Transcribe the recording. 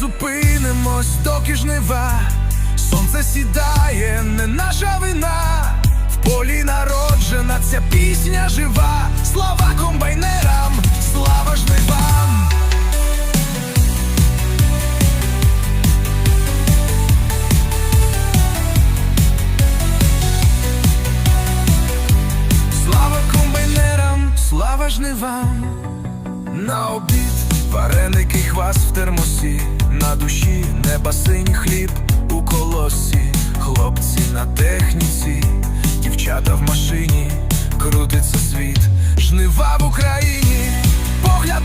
зупинимось, доки жнива, сонце сідає, не наша вина. В полі народжена ця пісня жива. Слава комбайнерам, слава жнивам. Слава комбайнерам, слава жнивам. На обід вареники, хвас неба синій хліб у колосі, хлопці на техніці, дівчата в машині, крутиться світ, жнива в Україні, погляд